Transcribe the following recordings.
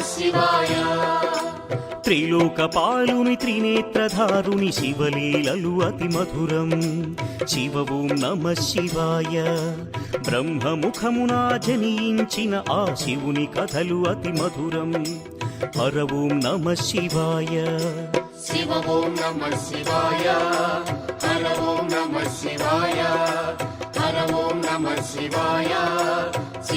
శివాయ. త్రిలోకపాలుని త్రినేత్రధారుని శివలీలలు అతి మధురం. శివ ఓం నమ శివాయ. బ్రహ్మముఖమున జనించిన ఆ శివుని కథలు అతి మధురం. హర ఓం నమ శివాయ. శివ ఓం నమ శివాయ. హర ఓం నమ శివాయ. హర ఓం నమ శివాయ. శివ ఓం నమ శివాయ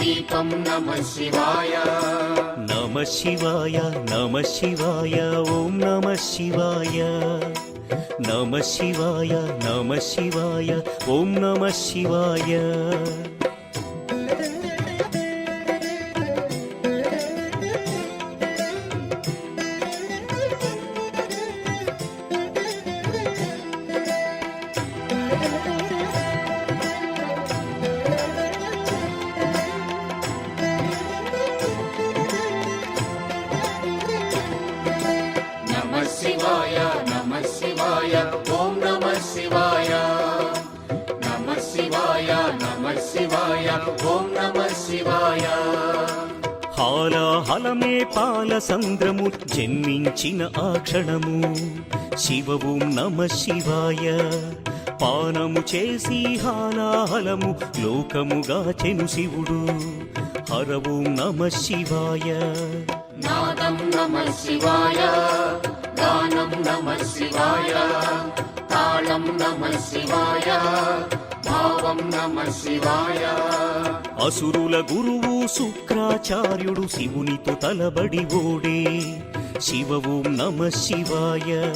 దీపం నమ శివాయ. నమ శివాయ నమ శివాయ ఓం నమ శివాయ. నమ శివాయ నమ శివాయ ఓం నమ శివాయ. శివాయ. హాలాహలమే పాల సంద్రము జన్మించిన ఆ క్షణము. శివ ఓం నమ శివాయ. పానము చేసి హాలాహలము లోకముగా చెను శివుడు. హర ఓం నమ శివాయ. నాదం నమ శివాయ గానం నమ శివాయ తాళం నమ శివాయ భావం నమ శివాయ. అసురుల గురువు శుక్రాచార్యుడు శివునితో తలబడి ఓడే. శివ ఓం నమ శివాయ.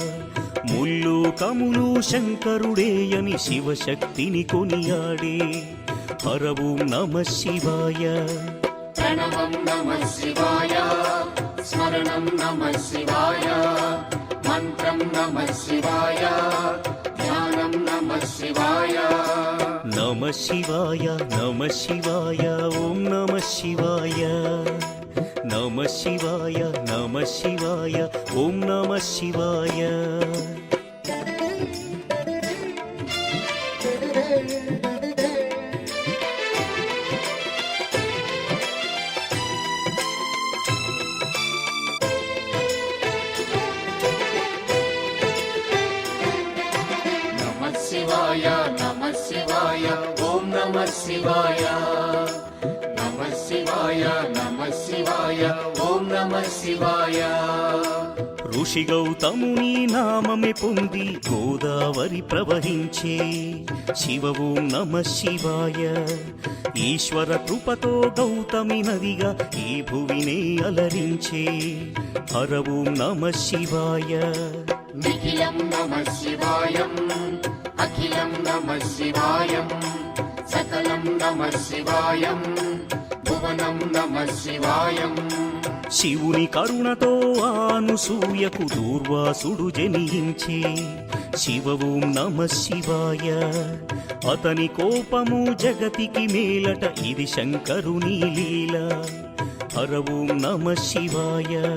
ముల్లు కములు శంకరుడేయని శివశక్తిని కొనియాడే. హర ఓం నమ శివాయ. ప్రణవం నమ శివాయ. స్మరణం నమ శివాయ. మంత్రం నమ శివాయ. ధ్యానం నమ శివాయ. నమ శివాయ నమ శివాయ ఓం నమ శివాయ నమ శివాయ నమ శివాయ ఓం నమ శివాయ నమ శివాయ. నమ శివాయ నమ శివాయ ఓం నమ శివాయ. ఋషి గౌతముని నామమే పొంది గోదావరి ప్రవహించే శివ ఓం నమ శివాయ. ఈశ్వర కృపతో గౌతమి నదిగా ఈ భువినే అలరించే హర ఓం నమ శివాయ. నిఖిలం నమ శివాయం అఖిలం నమ శివాయం. భువనం నమ శివాయం. శివుని కరుణతో ఆనుసూయకు దూర్వాసుడు జనించే శివ ఓం నమ శివాయ. అతని కోపము జగతికి మేలట ఇది శంకరుని లీల. హర ఓం నమ శివాయ.